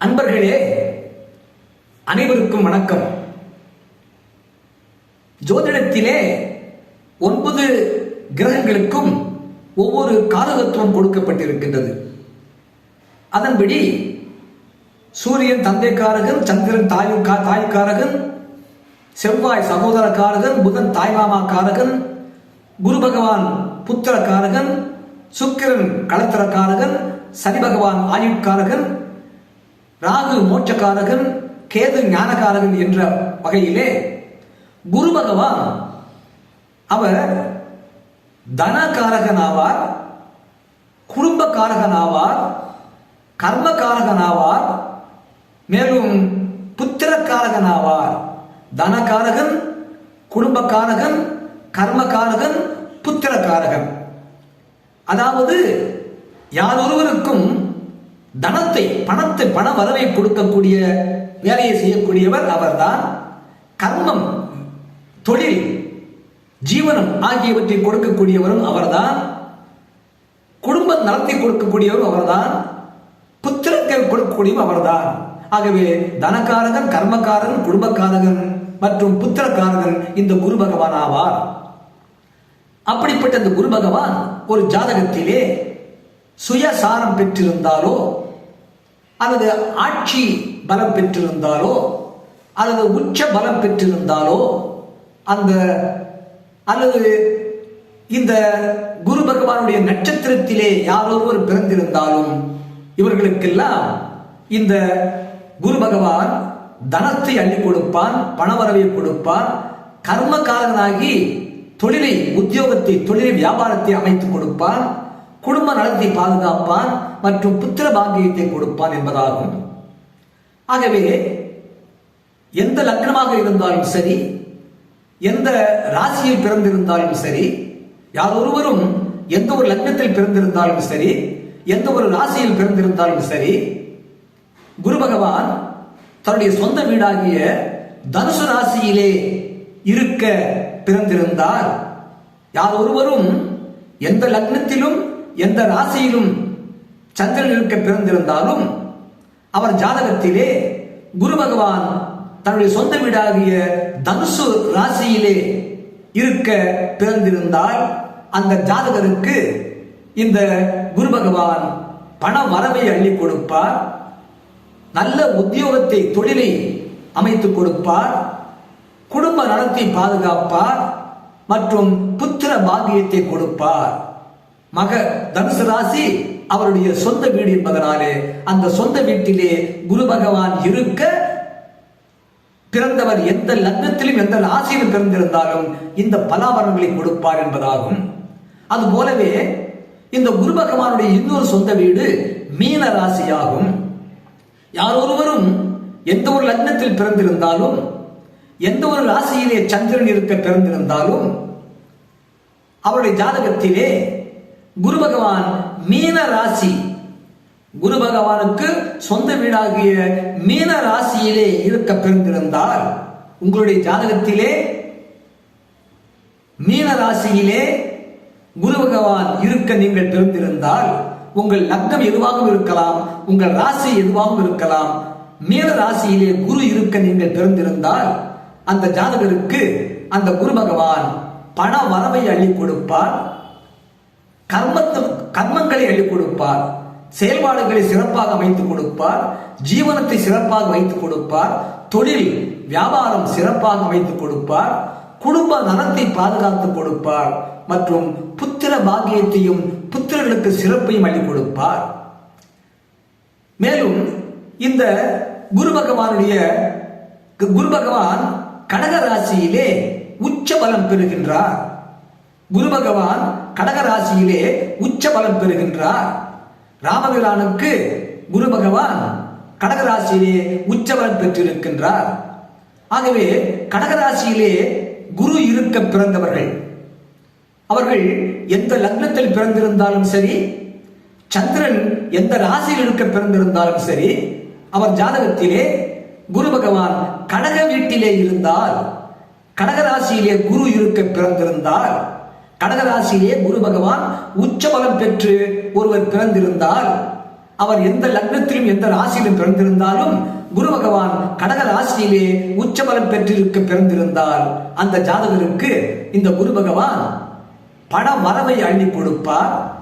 அன்பர்களே அனைவருக்கும் வணக்கம். ஜோதிடத்திலே ஒன்பது கிரகங்களுக்கும் ஒவ்வொரு காரகத்துவம் கொடுக்கப்பட்டிருக்கின்றது. அதன்படி சூரியன் தந்தைக்காரகன் சந்திரன் தாய் தாய்க்காரகன் செவ்வாய் சகோதரக்காரகன் புதன் தாய்மாமா காரகன் குரு பகவான் புத்திரக்காரகன் சுக்கிரன் களத்திரக்காரகன் சனி பகவான் ஆயுட்காரகன் ராகு மோட்சக்காரகன் கேது ஞானகாரகன் என்ற வகையிலே குரு பகவான் அவர் தனகாரகனாவார் ஆவார் குடும்பக்காரகன் ஆவார் கர்மகாரகன் மேலும் புத்திரக்காரகன் ஆவார் தனகாரகன் குடும்பக்காரகன் கர்மகாரகன் புத்திரக்காரகன். அதாவது யாரொருவருக்கும் தனத்தை பணத்தை பண வரவை கொடுக்கக்கூடிய வேலையை செய்யக்கூடியவர் அவர்தான் கர்மம் தொழில் ஜீவனம் ஆகியவற்றை கொடுக்கக்கூடியவரும் அவர்தான் குடும்ப நலத்தை கொடுக்கக்கூடியவரும் அவர்தான் புத்திரத்தை கொடுக்கக்கூடியவரும் அவர்தான். ஆகவே தனக்காரகன் கர்மக்காரன் குடும்பக்காரகன் மற்றும் புத்திரக்காரகன் இந்த குரு பகவான் ஆவார். அப்படிப்பட்ட இந்த குரு பகவான் ஒரு ஜாதகத்திலே சுயசாரம் பெற்றிருந்தாலோ அல்லது ஆட்சி பலம் பெற்றிருந்தாலோ அல்லது உச்ச பலம் பெற்றிருந்தாலோ அந்த அல்லது இந்த குரு பகவானுடைய நட்சத்திரத்திலே யாரொருவர் பிறந்திருந்தாலும் இவர்களுக்கெல்லாம் இந்த குரு பகவான் தனத்தை அள்ளி கொடுப்பான் பணவரவை கொடுப்பான் கர்மகாரனாகி தொழிலை உத்தியோகத்தை தொழிலை வியாபாரத்தை அமைத்துக் கொடுப்பான் குடும்ப நலத்தை பாதுகாப்பான் மற்றும் புத்திர பாக்கியத்தை கொடுப்பான் என்பதாகும். ஆகவே எந்த லக்னமாக இருந்தாலும் சரி எந்த ராசியில் பிறந்திருந்தாலும் சரி யாரொருவரும் எந்த ஒரு லக்னத்தில் பிறந்திருந்தாலும் சரி எந்த ஒரு ராசியில் பிறந்திருந்தாலும் சரி குரு பகவான் தன்னுடைய சொந்த வீடாகிய தனுசு ராசியிலே இருக்க பிறந்திருந்தார். யார் ஒருவரும் எந்த லக்னத்திலும் எந்த ராசியிலும் சந்திரன் இருக்க பிறந்திருந்தாலும் அவர் ஜாதகத்திலே குரு பகவான் தன்னுடைய சொந்த வீடாகிய தனுசு ராசியிலே இருக்க பிறந்திருந்தால் அந்த ஜாதகருக்கு இந்த குரு பகவான் பண வரவை அள்ளி கொடுப்பார். நல்ல உத்தியோகத்தை தொழிலை அமைத்துக் கொடுப்பார். குடும்ப நலத்தை பாதுகாப்பார். மற்றும் புத்திர பாகியத்தை கொடுப்பார். மக தனுசு ராசி அவருடைய சொந்த வீடு என்பதனாலே அந்த சொந்த வீட்டிலே குரு பகவான் இருக்க பிறந்தவர் எந்த லக்னத்திலும் எந்த ராசியிலும் பிறந்திருந்தாலும் இந்த பலாபலன்களை கொடுப்பார் என்பதாகும். அது போலவே இந்த குரு பகவானுடைய இன்னொரு சொந்த வீடு மீன ராசியாகும். யாரொருவரும் எந்த ஒரு லக்னத்தில் பிறந்திருந்தாலும் எந்த ஒரு ராசியிலே சந்திரன் இருக்க பிறந்திருந்தாலும் அவருடைய ஜாதகத்திலே குரு பகவான் மீன ராசி குரு பகவானுக்கு சொந்த வீடாகிய மீன ராசியிலே இருக்க பிறந்திருந்தால் உங்களுடைய ஜாதகத்திலே மீன ராசியிலே குரு பகவான் இருக்க நீங்கள் பிறந்திருந்தால் உங்கள் லக்னம் எதுவாகவும் இருக்கலாம் உங்கள் ராசி எதுவாகவும் இருக்கலாம் மீன ராசியிலே குரு இருக்க நீங்கள் பிறந்திருந்தால் அந்த ஜாதகருக்கு அந்த குரு பகவான் பண வரவை அள்ளி கொடுப்பார். கர்மத்து கர்மங்களை அள்ளி கொடுப்பார். செயல்பாடுகளை சிறப்பாக அமைத்துக் கொடுப்பார். ஜீவனத்தை சிறப்பாக வைத்துக் கொடுப்பார். தொழில் வியாபாரம் சிறப்பாக அமைத்துக் கொடுப்பார். குடும்ப நலத்தை பாதுகாத்துக் கொடுப்பார். மற்றும் புத்திர பாக்கியத்தையும் புத்திரர்களுக்கு சிறப்பையும் அள்ளி கொடுப்பார். மேலும் இந்த குரு பகவானுடைய குரு பகவான் கடக ராசியிலே உச்ச பலம் பெறுகின்றார். குரு பகவான் கடகராசியிலே உச்ச பலம் பெறுகின்றார். ராமபிரானுக்கு குரு பகவான் கடகராசியிலே உச்ச பலம் பெற்றிருக்கின்றார். ஆகவே கடகராசியிலே குரு இருக்க பிறந்தவர்கள் அவர்கள் எந்த லக்னத்தில் பிறந்திருந்தாலும் சரி சந்திரன் எந்த ராசியில் இருக்க பிறந்திருந்தாலும் சரி அவர் ஜாதகத்திலே குரு பகவான் கடக வீட்டிலே இருந்தால் கடகராசியிலே குரு இருக்க பிறந்திருந்தால் கடகராசியிலே குரு பகவான் உச்சபலம் பெற்று ஒருவர் பிறந்திருந்தால் அவர் எந்த லக்னத்திலும் எந்த ராசியிலும் பிறந்திருந்தாலும் குரு பகவான் கடக ராசியிலே உச்சபலம் பெற்றிருக்க பிறந்திருந்தால் அந்த ஜாதகருக்கு இந்த குரு பகவான் பண வரவை அள்ளி கொடுப்பார்.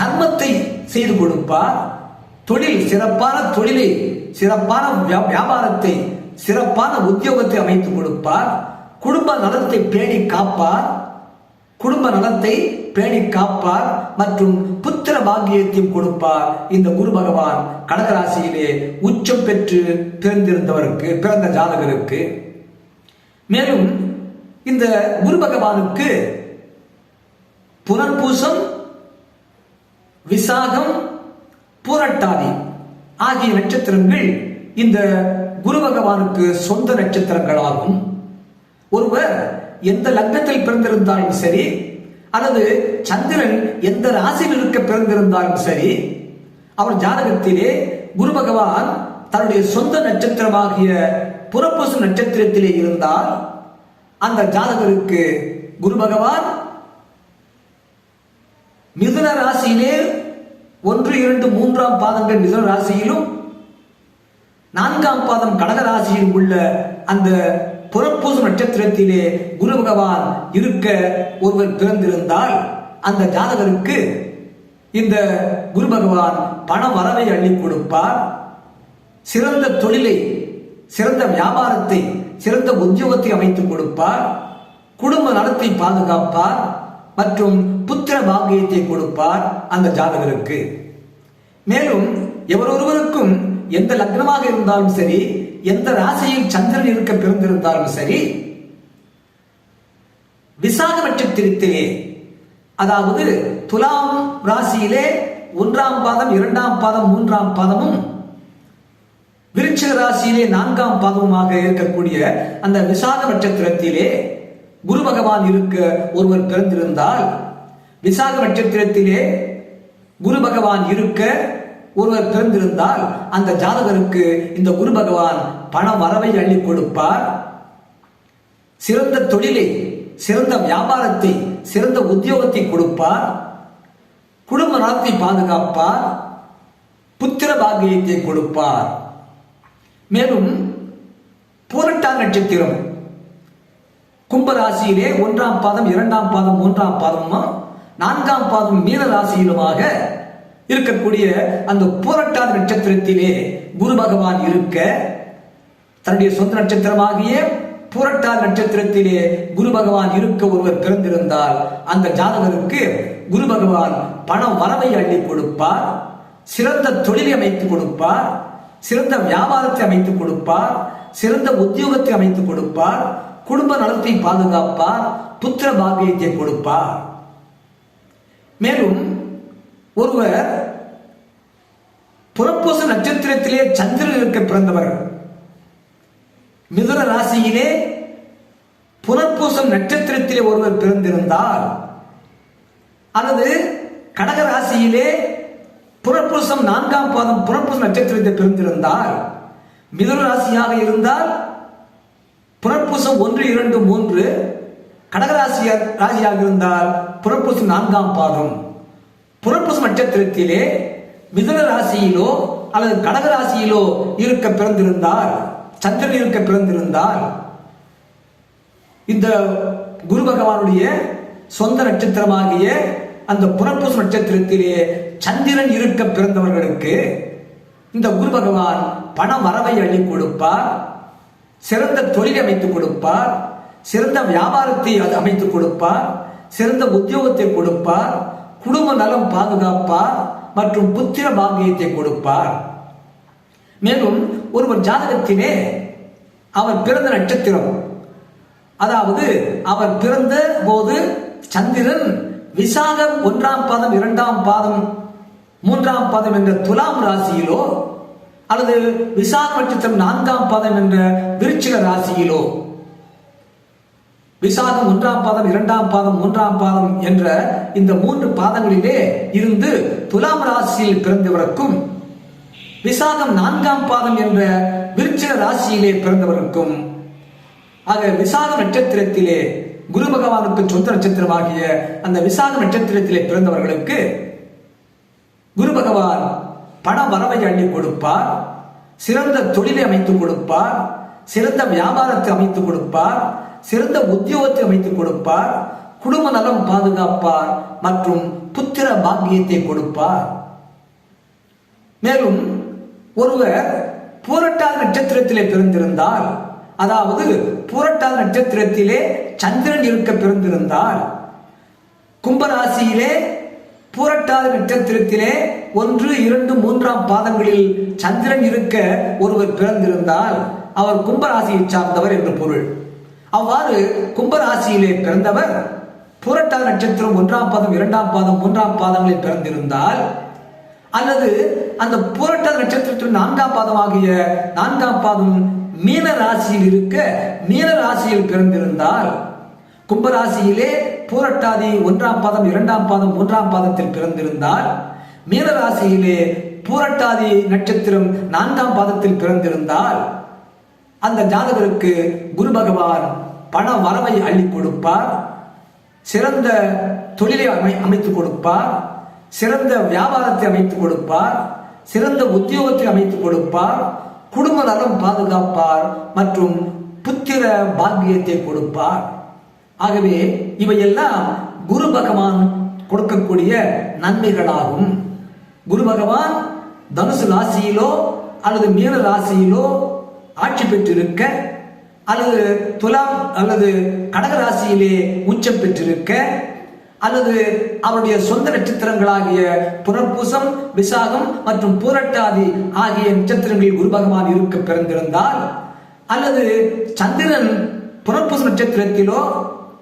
கர்மத்தை செய்து கொடுப்பார். தொழில் சிறப்பான தொழிலை சிறப்பான வியா- வியாபாரத்தை சிறப்பான உத்தியோகத்தை அமைத்து கொடுப்பார். குடும்ப நலத்தை பேணி காப்பார். குடும்ப நலத்தை பேணி காப்பார் மற்றும் புத்திர பாக்கியத்தையும் கொடுப்பார். இந்த குரு பகவான் கடகராசியிலே உச்சம் பெற்று பிறந்திருந்தவருக்கு பிறந்த ஜாதகருக்கு. மேலும் இந்த குரு பகவானுக்கு புனர்பூசம் விசாகம் பூரட்டாதி ஆகிய நட்சத்திரங்கள் இந்த குரு பகவானுக்கு சொந்த நட்சத்திரங்களாகும். ஒருவர் எந்த லக்னத்தில் பிறந்திருந்தாலும் சரி அல்லது சந்திரன் எந்த ராசியில் இருக்க பிறந்திருந்தாலும் சரி அவர் ஜாதகத்திலே குரு பகவான் தன்னுடைய சொந்த நட்சத்திரமாகிய புறப்பசு நட்சத்திரத்திலே இருந்தால் அந்த ஜாதகருக்கு குரு பகவான் மிதுன ராசியிலே ஒன்று இரண்டு மூன்றாம் பாதங்கள் மிதுன ராசியிலும் நான்காம் பாதம் கடக ராசியில் உள்ள அந்த புறப்பூச நட்சத்திரத்திலே குரு பகவான் இருக்க ஒருவர் பிறந்திருந்தால் அந்த ஜாதகருக்கு இந்த குரு பகவான் பண வரவை அள்ளி கொடுப்பார். சிறந்த தொழிலை சிறந்த வியாபாரத்தை சிறந்த உத்தியோகத்தை அமைத்துக் கொடுப்பார். குடும்ப நலத்தை பாதுகாப்பார் மற்றும் புத்திர பாக்கியத்தை கொடுப்பார் அந்த ஜாதகருக்கு. மேலும் எவரொருவருக்கும் எந்த லக்னமாக இருந்தாலும் சரி எந்த ராசியில் சந்திரன் இருக்க பிறந்திருந்தாலும் சரி விசாக நட்சத்திரத்திலே அதாவது துலாம் ராசியிலே ஒன்றாம் பாதம் இரண்டாம் பாதம் மூன்றாம் பாதமும் விருச்சிக ராசியிலே நான்காம் பாதமுமாக இருக்கக்கூடிய அந்த விசாக நட்சத்திரத்திலே குரு பகவான் இருக்க ஒருவர் பிறந்திருந்தால் விசாக நட்சத்திரத்திலே குரு பகவான் இருக்க ஒருவர் பிறந்திருந்தால் அந்த ஜாதகருக்கு இந்த குரு பகவான் பண வரவை அள்ளி கொடுப்பார். சிறந்த தொழிலை சிறந்த வியாபாரத்தை சிறந்த உத்தியோகத்தை கொடுப்பார். குடும்ப நலத்தை பாதுகாப்பார். புத்திர பாக்கியத்தை கொடுப்பார். மேலும் பூரட்டா நட்சத்திரம் கும்பராசியிலே ஒன்றாம் பாதம் இரண்டாம் பாதம் மூன்றாம் பாதமும் நான்காம் பாதம் மீன ராசியிலுமாக இருக்கக்கூடிய அந்த பூரட்டாத நட்சத்திரத்திலே குரு பகவான் இருக்க தன்னுடைய சொந்த நட்சத்திரமாகிய பூரட்டா நட்சத்திரத்திலே குரு பகவான் இருக்க ஒருவர் பிறந்திருந்தால் அந்த ஜாதகருக்கு குரு பகவான் பண வரவை அள்ளி கொடுப்பார் சிறந்த தொழிலை அமைத்து கொடுப்பார் சிறந்த வியாபாரத்தை அமைத்து கொடுப்பார் சிறந்த உத்தியோகத்தை அமைத்து கொடுப்பார் குடும்ப நலத்தை பாதுகாப்பார் புத்திர பாக்கியத்தை கொடுப்பார். மேலும் ஒருவர் புறப்பூச நட்சத்திரத்திலே சந்திரன் இருக்க பிறந்தவர். மிதுன ராசியிலே புறப்பூசம் நட்சத்திரத்திலே ஒருவர் பிறந்திருந்தால் அல்லது கடக ராசியிலே புறப்பூசம் நான்காம் பாதம் புறப்பூசம் நட்சத்திரத்தில் பிறந்திருந்தால் மிதுன ராசியாக இருந்தால் புறப்பூசம் ஒன்று இரண்டு மூன்று கடகராசிய ராசியாக இருந்தால் புறப்பூசம் நான்காம் பாதம். புறப்பு நட்சத்திரத்திலே மிதன ராசியிலோ அல்லது கடக ராசியிலோ இருக்க பிறந்திருந்தால் சந்திரன் இருக்க பிறந்திருந்தால் இந்த குரு பகவானுடைய சொந்த நட்சத்திரமாகிய அந்த புறப்பூச நட்சத்திரத்திலே சந்திரன் இருக்க பிறந்தவர்களுக்கு இந்த குரு பகவான் பண வரவை அள்ளி கொடுப்பார். சிறந்த தொழில் அமைத்துக் கொடுப்பார். சிறந்த வியாபாரத்தை அமைத்து அமைத்துக் கொடுப்பார். சிறந்த உத்தியோகத்தை கொடுப்பார். குடும்ப நலம் பாதுகாப்பார் மற்றும் புத்திர பாக்கியத்தை கொடுப்பார். மேலும் ஒருவர் ஜாதகத்திலே அவர் பிறந்த நட்சத்திரம் அதாவது அவர் பிறந்த போது சந்திரன் விசாகம் ஒன்றாம் பாதம் இரண்டாம் பாதம் மூன்றாம் பாதம் என்ற துலாம் ராசியிலோ அல்லது விசாக நட்சத்திரம் நான்காம் பாதம் என்ற விருச்சிக ராசியிலோ விசாகம் ஒன்றாம் பாதம் இரண்டாம் பாதம் மூன்றாம் பாதம் என்ற இந்த மூன்று பாதங்களிலே இருந்து துலாம் ராசியில் பிறந்தவருக்கும் விசாகம் நான்காம் பாதம் என்ற விருச்சிக ராசியிலே பிறந்தவருக்கும் ஆக விசாக நட்சத்திரத்திலே குரு பகவானுக்கு சொந்த நட்சத்திரமாகிய அந்த விசாக நட்சத்திரத்திலே பிறந்தவர்களுக்கு குரு பகவான் பண வரவை அள்ளி கொடுப்பார் சிறந்த தொழிலை அமைத்துக் கொடுப்பார் சிறந்த வியாபாரத்தை அமைத்துக் கொடுப்பார் சிறந்த உத்தியோகத்தை அமைத்துக் கொடுப்பார். குடும்ப நலம் பாதுகாப்பார் மற்றும் புத்திர பாக்கியத்தை கொடுப்பார். மேலும் ஒருவர் பூரட்டால் நட்சத்திரத்திலே பிறந்திருந்தால் அதாவது பூரட்டால் நட்சத்திரத்திலே சந்திரன் இருக்க பிறந்திருந்தால் கும்பராசியிலே பூரட்டாத நட்சத்திரத்திலே ஒன்று இரண்டு மூன்றாம் பாதங்களில் சந்திரன் இருக்க ஒருவர் பிறந்திருந்தால் அவர் கும்பராசியை சார்ந்தவர் என்று பொருள். அவ்வாறு கும்பராசியிலே பிறந்தவர் புரட்டா நட்சத்திரம் ஒன்றாம் பாதம் இரண்டாம் பாதம் மூன்றாம் பாதங்களில் பிறந்திருந்தால் அல்லது அந்த புரட்ட நட்சத்திரத்தின் நான்காம் பாதம் ஆகிய நான்காம் பாதம் மீன ராசியில் இருக்க மீன ராசியில் பிறந்திருந்தால் கும்பராசியிலே பூரட்டாதி ஒன்றாம் பாதம் இரண்டாம் பாதம் மூன்றாம் பாதத்தில் பிறந்திருந்தால் மீன ராசியிலே பூரட்டாதி நட்சத்திரம் நான்காம் பாதத்தில் பிறந்திருந்தால் அந்த ஜாதகருக்கு குரு பகவான் பண வரவை அள்ளி கொடுப்பார். சிறந்த தொழிலை அமை அமைத்துக் கொடுப்பார். சிறந்த வியாபாரத்தை அமைத்துக் கொடுப்பார். சிறந்த உத்தியோகத்தை அமைத்துக் கொடுப்பார். குடும்ப நலம் பாதுகாப்பார் மற்றும் புத்திர பாக்கியத்தை கொடுப்பார். ஆகவே இவையெல்லாம் குரு பகவான் கொடுக்கக்கூடிய நன்மைகளாகும். குரு பகவான் தனுசு ராசியிலோ அல்லது மீன ராசியிலோ ஆட்சி பெற்றிருக்க அல்லது துலாம் அல்லது கடகராசியிலே உச்சம் பெற்றிருக்க அல்லது அவருடைய சொந்த நட்சத்திரங்களாகிய புனர்பூசம் விசாகம் மற்றும் பூரட்டாதி ஆகிய நட்சத்திரங்களில் ஒரு பகவான் இருக்க பிறந்திருந்தால் அல்லது சந்திரன் புனர்பூச நட்சத்திரத்திலோ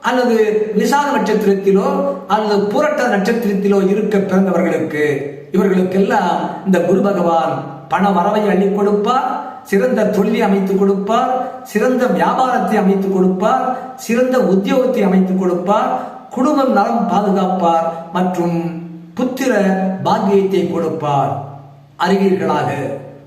அல்லது விசாக நட்சத்திரத்திலோ அல்லது பூரட்ட நட்சத்திரத்திலோ இருக்க பிறந்தவர்களுக்கு இவர்களுக்கெல்லாம் இந்த குரு பகவான் பண வரவை அள்ளி கொடுப்பார். சிறந்த தொழிலை அமைத்துக் கொடுப்பார் சிறந்த வியாபாரத்தை அமைத்துக் கொடுப்பார் சிறந்த உத்தியோகத்தை அமைத்துக் கொடுப்பார் குடும்பம் நலம் பாதுகாப்பார் மற்றும் புத்திர பாக்கியத்தை கொடுப்பார். அறிவீர்களாக.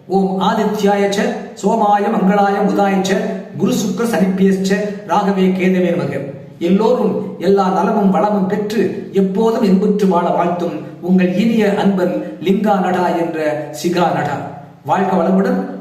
ஓம் ஆதித்யாயச்ச சோமாய மங்களாய புதாயச்ச குரு சுக்கர சனிப்பியச்ச ராகவே கேதவே மக எல்லோரும் எல்லா நலமும் வளமும் பெற்று எப்போதும் இன்புற்று வாழ வாழ்த்தும் உங்கள் இனிய அன்பன் லிங்கா நடா என்ற சிகா நடா வாழ்க வளமுடன்.